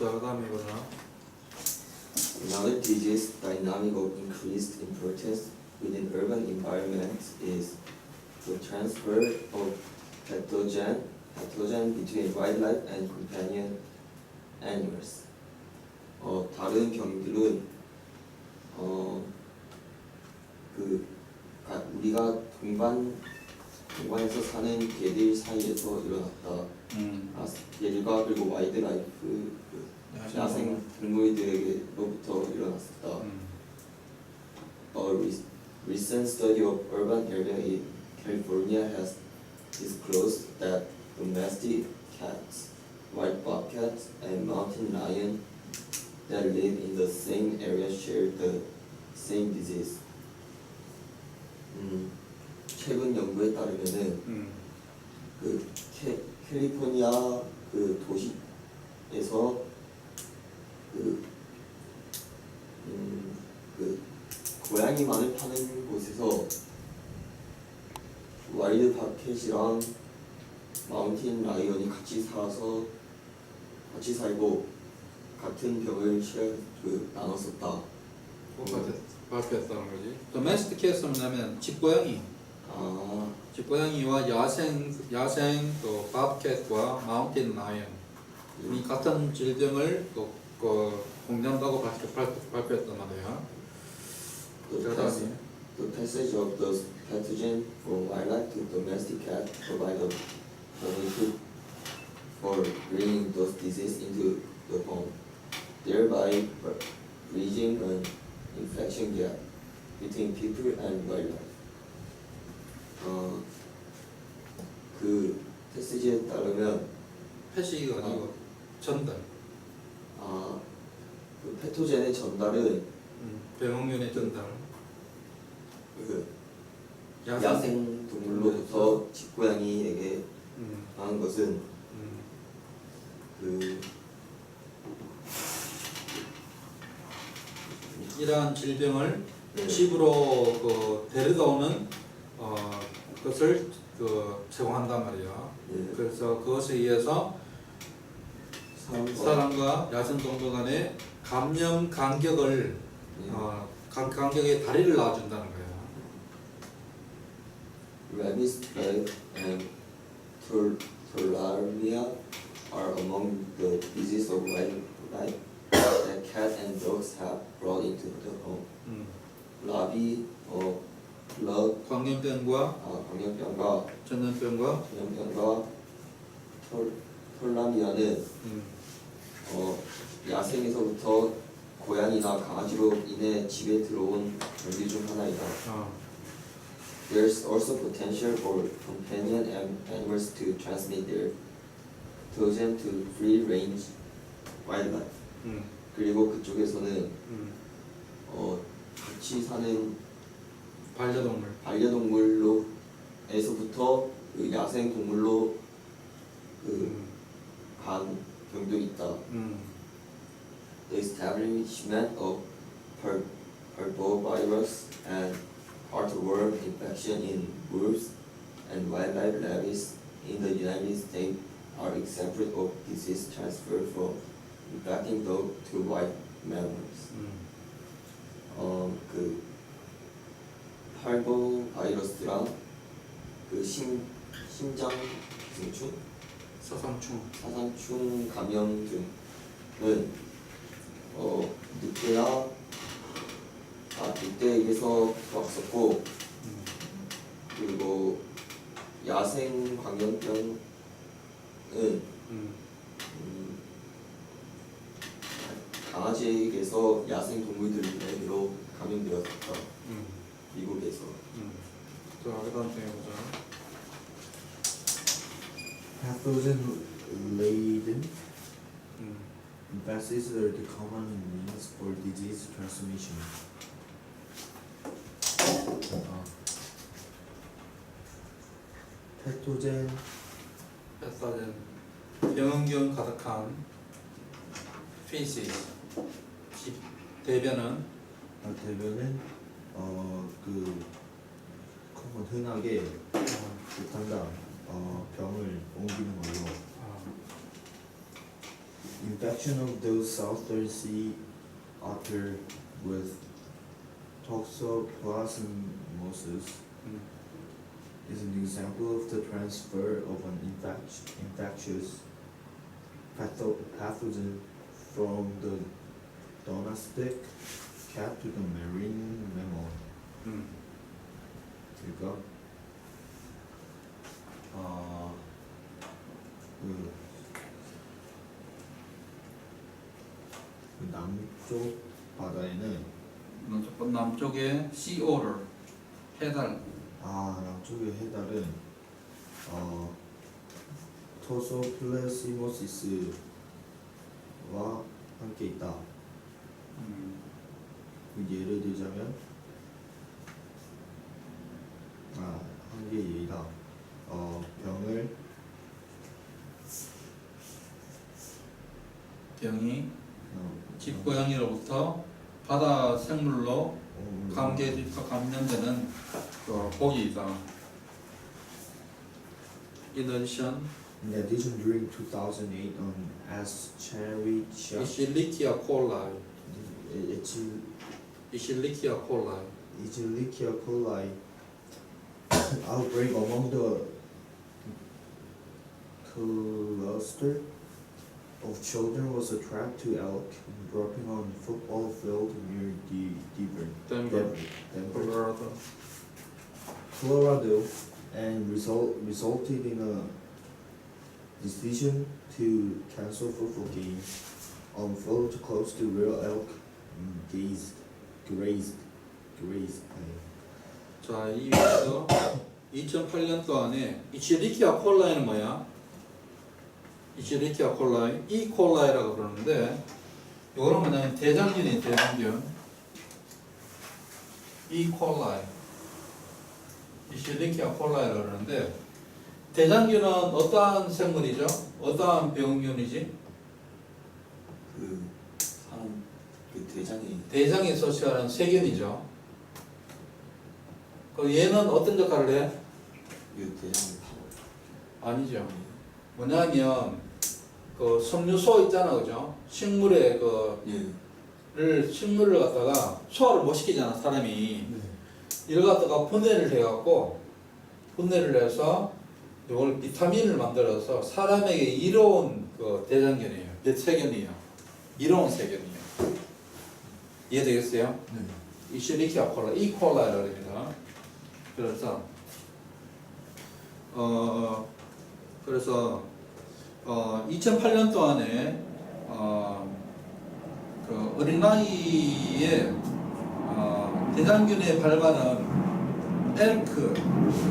자, 그다음에 이거나 Another disease dynamic of increased importance within urban environments is the transfer of pathogen, pathogen between wildlife and companion animals. 어, 다른 병들은 어, 그 가- 우리가 동반 동반해서 사는 개들 사이에서 일어났다. 음. 아, 개들과 그리고 와일드라이프 그 야생 동물들에게로부터 일어났었다. 음. A re- recent study of urban area in California has disclosed that domestic cats, wild bobcats, and mountain lion that live in the same area share the same disease. 음, 최근 연구에 따르면은 음. 그 캐, 캘리포니아 그 도시에서 고양이만을 파는 곳에서 와일드 파켓이랑 마운틴 라이언이 같이 살아서 같이 살고 같은 병을 쉐어 그 나눴었다. 뭐가 발표했다는 거지? 도메스티케이션 뭐냐면 집고양이, 아, 집고양이와 야생 야생 또 밥캣과 마운틴 라이언 이 같은 질병을 그, 그 발표, 발표, 발표했단 말이야. The, 자, pass, 그다음에 the passage of the pathogen from wildlife to domestic cat provide a benefit for bringing those diseases into the home, thereby bridging an infection gap between people and wildlife. 어, 그 패시지에 따르면 패시가 아니고 전달, 아, 그 패토젠의 전달은 음. 병원의 전달, 그 야생, 야생 동물로부터 집고양이에게 음. 하는 것은 음. 그 이러한 질병을 네. 집으로 그 데려다 오는 어, 것을 그 제공한단 말이야. 예, 그래서 그것에 의해서 사람과 사람과 야생 동물 간의 감염 간격을 예, 어, 간, 간격의 다리를 놔준다는 거야. Rabies, plague, and tul- tularemia are among the diseases of wildlife that cat and dogs have brought into the home. 음. 라비, 어, 플러그, 광견병과 아, 광염병과 전염병과 전염병과 톨, 톨라미아는 음. 어, 야생에서부터 고양이나 강아지로 인해 집에 들어온 병기 중 하나이다. 어. There's also potential for companion an- animals to transmit their pathogen to free-range wildlife. 음. 그리고 그쪽에서는 음. 어, 같이 사는 반려동물. 반려동물로에서부터 그 야생 동물로 그 음. 간 병도 있다. 음. The establishment of parvovirus and heartworm infection in wolves and wildlife rabies in the United States are examples of disease transfer from infecting dog to wild mammals. 음. 어, 그 팔보 바이러스랑 그 심, 심장 증충, 사상충. 사상충 감염 등은 어, 늑대나 아, 늑대에게서 왔었고 음. 그리고 야생 광염병은 음. 음, 강아지에게서 야생 동물들에게로 감염되었다. 음. 미국에서. 음. 자, 그다음 에 보자. Pathogen laden 음. infections are the common means for disease transmission. 패토젠 패사젠 병원경 가득한 feces 집 대변은 어, 대변은 어그 커먼 흔하게 어, 못한다 어 병을 옮기는 걸로 어, infection of those southern sea otter with toxoplasmosis 음. Is an example of the transfer of an infect- infectious patho- pathogen from the domestic cat to the marine mammal. 음. 그러니까 아, 그, 그 남쪽 바다에는 남쪽- 남쪽에 CO를 해달 아 남쪽의 해달은 어 토소플레시모시스와 함께 있다. 음. 그 예를 들자면 아 한 개 예이다. 어 병을 병이 어, 집고양이로부터 바다 생물로 어, 감기에 감염되는 그 복이다. In addition, In addition, during 2008 on Escherichia Escherichia coli, Escherichia Escherichia coli, Escherichia coli outbreak among the cluster of children was attracted to elk dropping on football field near De- Denver, Denver, Denver, Colorado. Colorado, and result resulted in a decision to cancel football games on field close to where elk grazed, grazed, grazed. 자, 이 위에서 2008년 동안에 이치리키아 콜라이는 뭐야? 이치리키아 콜라이, 이 콜라이라고 그러는데 이거는 뭐냐면 대장균이 대장균 이 콜라이 이치리키아 콜라이라고 그러는데 대장균은 어떠한 생물이죠? 어떠한 병균이지? 그 사람 그 대장이 대장에 소치하는 세균이죠. 그 얘는 어떤 역할을 해? 그 대장을 아니죠. 뭐냐면 그 섬유소 있잖아, 그죠? 식물의 예 그를 식물을 갖다가 소화를 못 시키잖아, 사람이. 이걸 갖다가 분해를 해갖고 분해를 해서 이걸 비타민을 만들어서 사람에게 이로운 그 대장균이에요. 세균이에요. 이로운 세균이에요. 이해되겠어요? 네. 이슈리키아 콜라, 이 콜라라고 합니다. 그래서 어 그래서 어 2008년 동안에 어그 어린아이의 어 대장균에 발반한 엘크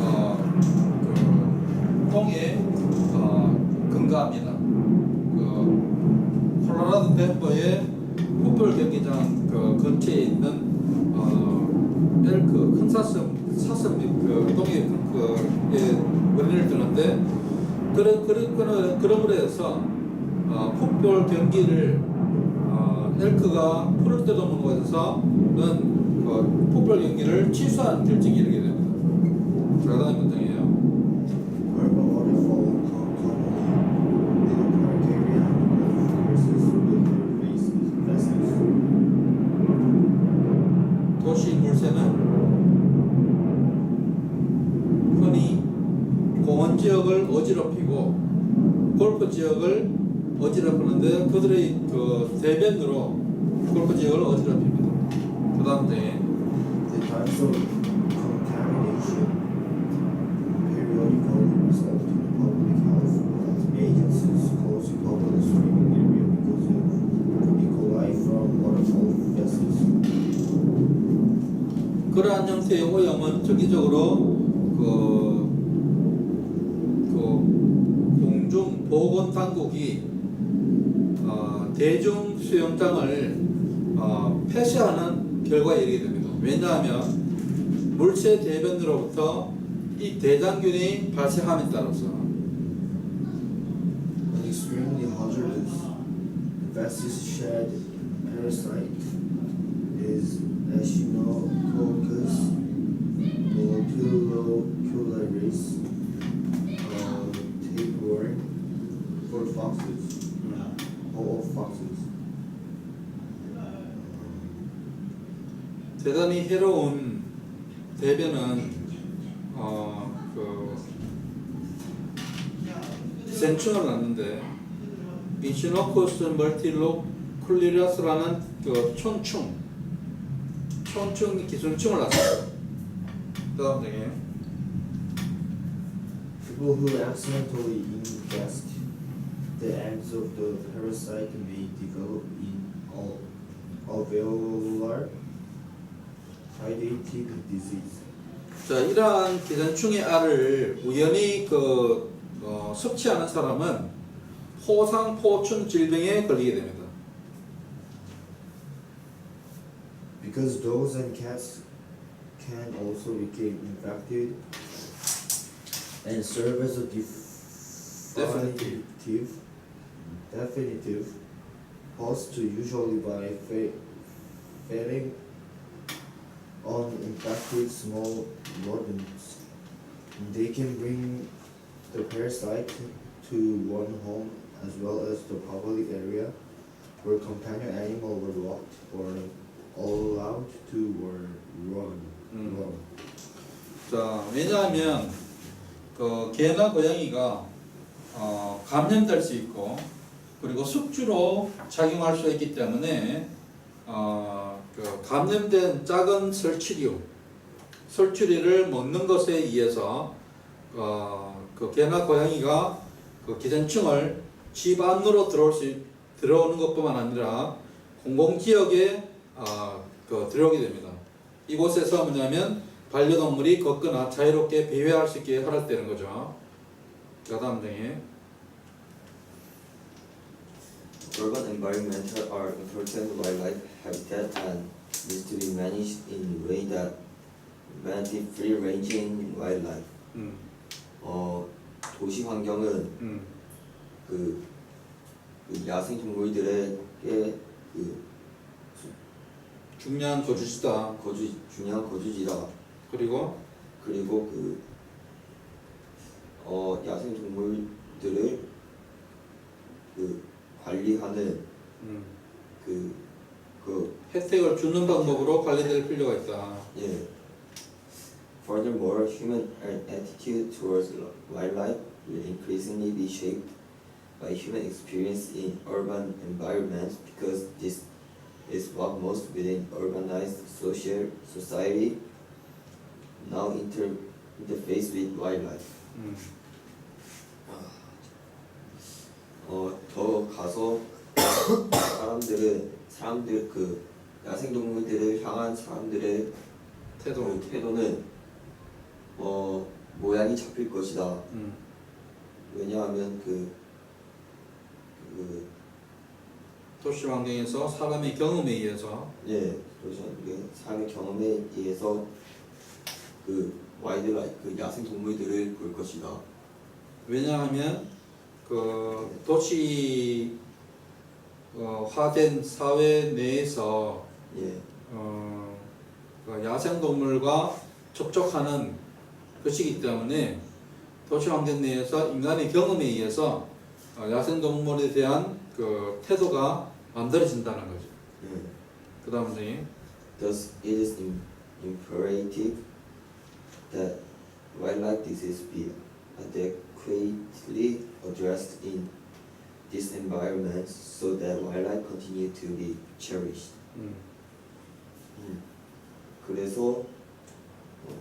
어 그 똥에 어 근거합니다. 그 콜로라도 덴버의 풋볼 경기장 그 근처에 있는 어, 엘크 큰 사슴 사슴 그 똥이 그의 원인을 드는데 그래 그래 그래 그러므로 해서 어, 풋볼 경기를 어, 엘크가 풀을 때도 못 곳에서는 그 풋볼 경기를 취소한 결정이 이르게 됩니다. faces, vessels. 도시 물새는 흔히 공원 지역을 어지럽히고 골프 지역을 어지럽히는데 그들의 그 대변으로 골프 지역을 다음에 E. 그러한 형태의 오염은 정기적으로 그, 그 공중 보건 당국이 어, 대중 수영장을 어, 폐쇄하는 결과에 이르게 됩니다. 왜냐하면 물체 대변으로부터 이 대장균이 발생함에 따라서 An extremely hazardous vessels shed parasite is Echinococcus hole of foxes. 대단히 해로운 대변은 어그 센충을 낳는데 이치노코스 멀티로쿨리러스라는 그 촌충 촌충 기술충을 낳았어요. 그다음 중에 People who accidentally ingest the eggs of the parasite may develop in al- alveolar hydatid disease. 자 이러한 기생충의 알을 우연히 그 어, 섭취하는 사람은 호상포춘 질병에 걸리게 됩니다. Because dogs and cats can also become infected and serve as a Definitive. definitive, host to usually by fe- feeding on infected small rodents. They can bring the parasite to one home as well as the public area where companion animal were locked or allowed to or run. 음. run. 자 왜냐하면 그 개나 고양이가 어, 감염될 수 있고 그리고 숙주로 작용할 수 있기 때문에 어, 그 감염된 작은 설치류 설치류를 먹는 것에 의해서 어, 그 개나 고양이가 그 기생충을 집 안으로 들어올 수 있- 들어오는 것뿐만 아니라 공공 지역에 어, 그 들어오게 됩니다. 이곳에서 뭐냐면 반려동물이 걷거나 자유롭게 배회할 수 있게 허락되는 거죠. 그 다음 중에 Urban environment are important wildlife habitat and needs to be managed in a way that benefit free-ranging wildlife. 음, 어, 도시 환경은 음, 그, 그 야생 동물들에게 그 중요한 거주지다. 거주 중요한 거주지다. 그리고 그리고 그 어, 야생 동물들을 그 관리하는 음, 그, 그, 혜택을 주는 방법으로 관리될 필요가 있다. 예. Furthermore, human attitude towards wildlife will increasingly be shaped by human experience in urban environments because this is what most within urbanized social society now inter interface with wildlife. 음, 어, 더 가서 사람들은 사람들 그 야생 동물들을 향한 사람들의 태도. 그 태도는 어 모양이 잡힐 것이다. 음, 왜냐하면 그, 그, 도시 환경에서 사람의 경험에 의해서 예, 그렇죠. 그 삶의 경험에 의해서 그 와이드라이프, 그 야생 동물들을 볼 것이다. 왜냐하면 그 도시 어, 화된 사회 내에서 예, 어, 그 야생동물과 접촉하는 것이기 때문에 도시 환경 내에서 인간의 경험에 의해서 어, 야생동물에 대한 그 태도가 만들어진다는 거죠. 예. 그 다음에 Thus, it is im- imperative that wildlife disease be adequately addressed in these environments so that wildlife continue to be cherished. 음, 음. 그래서 어,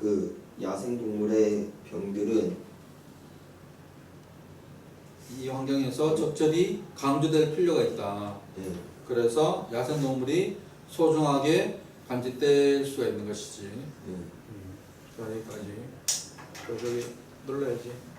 그 야생 동물의 병들은 이 환경에서 적절히 강조될 필요가 있다. 예, 그래서 야생 동물이 소중하게 간직될 수가 있는 것이지. 예. 음, 자 여기까지. 저 저기 눌러야지.